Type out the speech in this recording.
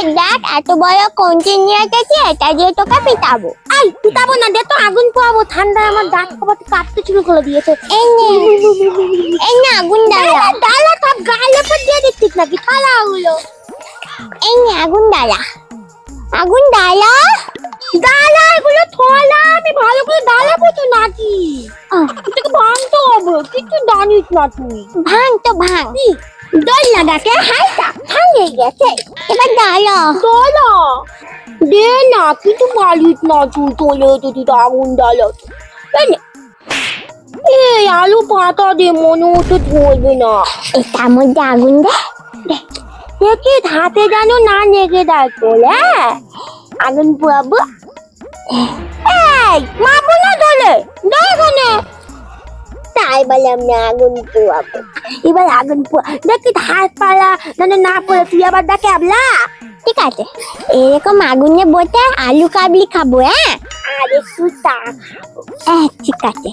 এই দেখ এত বড় কঞ্চি নিয়ে এসেছি এটা দিয়ে তোকে পিটাবো। পিটাবো না দে তো আগুন পোয়াবো ঠান্ডায় আমার দাঁত কপাট কাটতে শুরু করে দিয়েছে। এই নে এই না আগুন ডালা। ডালা সব গালে পর দিয়ে দিচ্ছিস নাকি? থালা ওগুলো এই নে আগুন ডালা। আগুন ডালা? ডালা এগুলো থলা আমি ভালো করে ডালা বুঝো নাকি? তোকে ভাঙতে হবে। কিছু জানিস না তুই। ভাঙ তো ভাঙ। দল লাগাকে হাইটা ভাঙে গেছে। এবার ডালা ডালা দে না কিছু মালিক না তুই তোলে যদি আগুন ডালা এই আলু পাতা দে মনে হচ্ছে ধরবে না। এটার মধ্যে আগুন দে। দেখি হাতে যেন না লেগে দেয় তোলে আগুন পোয়াবো এই মাপো না তোলে দেখনে তাই বলে আমি আগুন পোয়াবো। এবার আগুন পোয়া দেখি হাত পালা যেন না পড়ে তুই আবার দেখে আবলা। ঠিক আছে। এরকম আগুনে বসে আলু কাবলি খাব হ্যাঁ? আরে সুতা। হ্যাঁ ঠিক আছে।